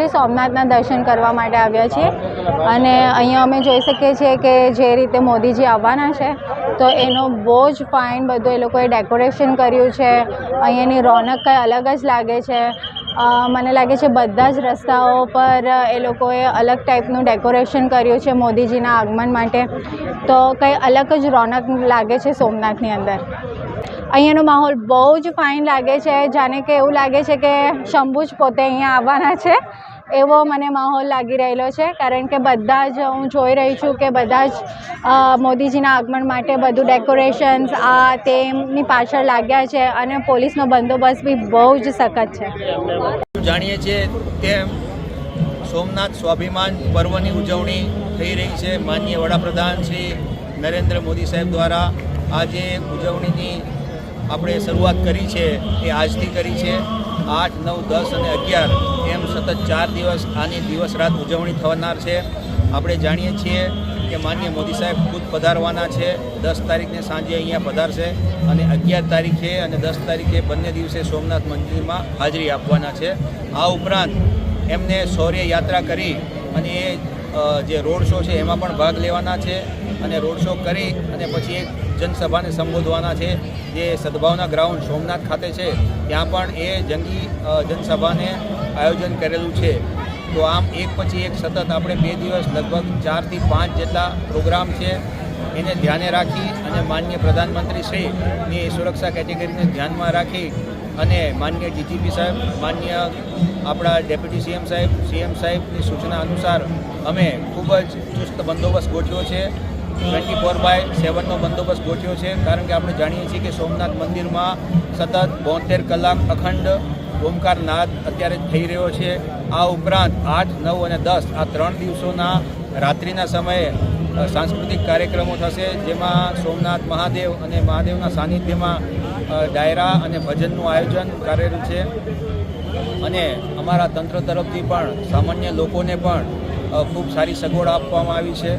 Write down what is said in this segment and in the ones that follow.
Specially સોમનાથના દર્શન કરવા માટે આવ્યા છીએ. અને અહીંયા અમે જોઈ શકીએ છીએ કે જે રીતે મોદીજી આવવાના છે, તો એનો બહુ જ ફાઇન બધું એ લોકોએ ડેકોરેશન કર્યું છે. અહીંયાની રોનક કંઈ અલગ જ લાગે છે. મને લાગે છે બધા જ રસ્તાઓ પર એ લોકોએ અલગ ટાઈપનું ડેકોરેશન કર્યું છે મોદીજીના આગમન માટે. તો કંઈ અલગ જ રોનક લાગે છે સોમનાથની અંદર. અહીંયાનો માહોલ બહુ જ ફાઇન લાગે છે. જાણે કે એવું લાગે છે કે શંભુ જ પોતે અહીંયા આવવાના છે. એવો મને માહોલ લાગી રહેલો છે, કારણ કે બધા જ હું જોઈ રહી છું કે બધા જ મોદીજીના આગમન માટે બધું ડેકોરેશન્સ આ તેમની પાછળ લાગ્યા છે અને પોલીસનો બંદોબસ્ત બી બહુ જ સખત છે. જાણીએ છીએ તેમ સોમનાથ સ્વાભિમાન પર્વની ઉજવણી થઈ રહી છે. માનનીય વડાપ્રધાન શ્રી નરેન્દ્ર મોદી સાહેબ દ્વારા આજે ઉજવણીની આપણે શરૂઆત કરી છે, એ આજથી કરી છે. આઠ, નવ, દસ અને અગિયાર, એમ સતત ચાર દિવસ આની દિવસ રાત ઉજવણી થનાર છે. આપણે જાણીએ છીએ કે માન્ય મોદી સાહેબ ખુદ પધારવાના છે. દસ તારીખને સાંજે અહીંયા પધારશે અને અગિયાર તારીખે અને દસ તારીખે બંને દિવસે સોમનાથ મંદિરમાં હાજરી આપવાના છે. આ ઉપરાંત એમને શૌર્ય યાત્રા કરી અને એ જે રોડ શો છે એમાં પણ ભાગ લેવાના છે અને રોડ શો કરી અને પછી એક જનસભાને સંબોધવાના છે, જે સદભાવના ગ્રાઉન્ડ સોમનાથ ખાતે છે, ત્યાં પણ એ જંગી જનસભાને આયોજન કરેલું છે. તો આમ એક પછી એક સતત આપણે બે દિવસ લગભગ ચારથી પાંચ જેટલા પ્રોગ્રામ છે, એને ધ્યાને રાખી અને માન્ય પ્રધાનમંત્રી શ્રીની સુરક્ષા કેટેગરીને ધ્યાનમાં રાખી અને માન્ય ડીજીપી સાહેબ, માન્ય આપણા ડેપ્યુટી સીએમ સાહેબ, સીએમ સાહેબની સૂચના અનુસાર અમે ખૂબ જ ચુસ્ત બંદોબસ્ત ગોઠવ્યો છે. ટ્વેન્ટી ફોર બાય સેવનનો બંદોબસ્ત ગોઠવ્યો છે. કારણ કે આપણે જાણીએ છીએ કે સોમનાથ મંદિરમાં સતત બોતેર કલાક અખંડ ઓમકાર નાદ અત્યારે થઈ રહ્યો છે. આ ઉપરાંત આઠ, નવ અને દસ આ ત્રણ દિવસોના રાત્રિના સમયે સાંસ્કૃતિક કાર્યક્રમો થશે, જેમાં સોમનાથ મહાદેવ અને મહાદેવના સાનિધ્યમાં ડાયરા અને ભજનનું આયોજન કરેલું છે. અને અમારા તંત્ર તરફથી પણ સામાન્ય લોકોને પણ ખૂબ સારી સગવડ આપવામાં આવી છે.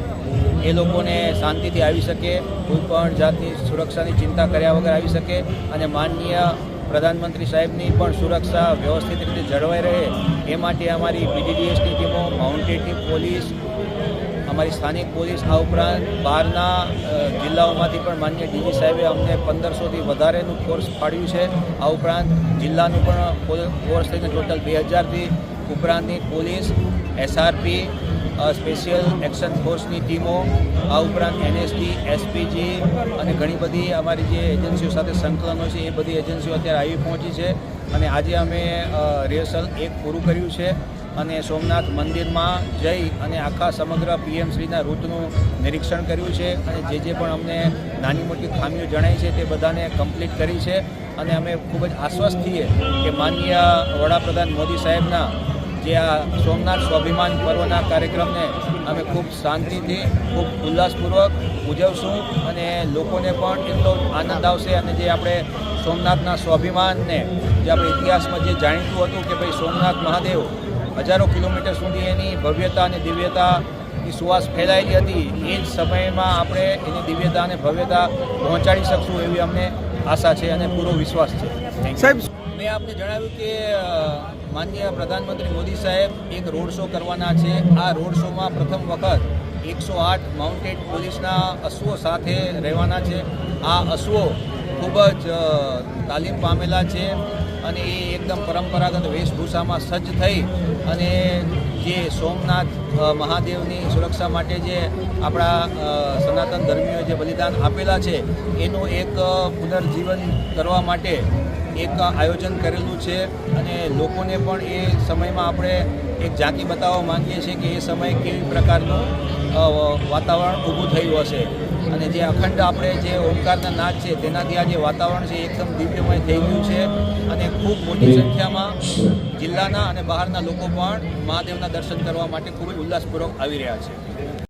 એ લોકોને શાંતિથી આવી શકે, કોઈપણ જાતની સુરક્ષાની ચિંતા કર્યા વગર આવી શકે અને માનનીય પ્રધાનમંત્રી સાહેબની પણ સુરક્ષા વ્યવસ્થિત રીતે જળવાઈ રહે એ માટે અમારી બીડીડીએસની ટીમો માઉન્ટેડની પોલીસ, અમારી સ્થાનિક પોલીસ, આ ઉપરાંત બહારના જિલ્લાઓમાંથી પણ માન્ય ડીજી સાહેબે અમને પંદરસોથી વધારેનું ફોર્સ ફાળ્યું છે. આ ઉપરાંત જિલ્લાનું પણ ફોર્સ થઈને ટોટલ બે હજારથી ઉપરાંતની પોલીસ એસઆરપી સ્પેશિયલ એક્શન ફોર્સની ટીમો, આ ઉપરાંત એનએસટી, એસપીજી અને ઘણી બધી અમારી જે એજન્સીઓ સાથે સંકલનો છે, એ બધી એજન્સીઓ અત્યારે આવી પહોંચી છે. અને આજે અમે રિહર્સલ એક પૂરું કર્યું છે અને સોમનાથ મંદિરમાં જઈ અને આખા સમગ્ર પીએમ શ્રીના રૂટનું નિરીક્ષણ કર્યું છે અને જે જે પણ અમને નાની મોટી ખામીઓ જણાઈ છે તે બધાને કમ્પ્લીટ કરી છે. અને અમે ખૂબ જ આશ્વસ્ત છીએ કે માનનીય વડાપ્રધાન મોદી સાહેબના જે આ સોમનાથ સ્વાભિમાન પર્વના કાર્યક્રમને અમે ખૂબ શાંતિથી, ખૂબ ઉલ્લાસપૂર્વક ઉજવશું અને લોકોને પણ એટલો આનંદ આવશે અને જે આપણે સોમનાથના સ્વાભિમાનને જે આપણે ઇતિહાસમાં જે જાણીતું હતું કે ભાઈ સોમનાથ મહાદેવ હજારો કિલોમીટર સુધી એની ભવ્યતા અને દિવ્યતાની સુવાસ ફેલાયેલી હતી, એ જ સમયમાં આપણે એની દિવ્યતા અને ભવ્યતા પહોંચાડી શકશું એવી અમને આશા છે અને પૂરો વિશ્વાસ છે. સાહેબ મેં આપને જણાવ્યું કે માનનીય પ્રધાનમંત્રી મોદી સાહેબ એક રોડ શો કરવાના છે. આ રોડ શોમાં પ્રથમ વખત એકસો આઠ માઉન્ટેડ પોલીસના અશ્વો સાથે રહેવાના છે. આ અશ્વો ખૂબ જ તાલીમ પામેલા છે અને એ એકદમ પરંપરાગત વેશભૂષામાં સજ્જ થઈ અને જે સોમનાથ મહાદેવની સુરક્ષા માટે જે આપણા સનાતન ધર્મીઓએ જે બલિદાન આપેલા છે, એનું એક પુનર્જીવન કરવા માટે એક આયોજન કરેલું છે અને લોકોને પણ એ સમયમાં આપણે એક ઝાંકી બતાવવા માંગીએ છીએ કે એ સમયે કેવી પ્રકારનું વાતાવરણ ઊભું થયું હશે. અને જે અખંડ આપણે જે ઓમકારના નાદ છે, તેનાથી આ જે વાતાવરણ છે એકદમ દિવ્યમય થઈ ગયું છે. અને ખૂબ મોટી સંખ્યામાં જિલ્લાના અને બહારના લોકો પણ મહાદેવના દર્શન કરવા માટે ખૂબ જ ઉલ્લાસપૂર્વક આવી રહ્યા છે.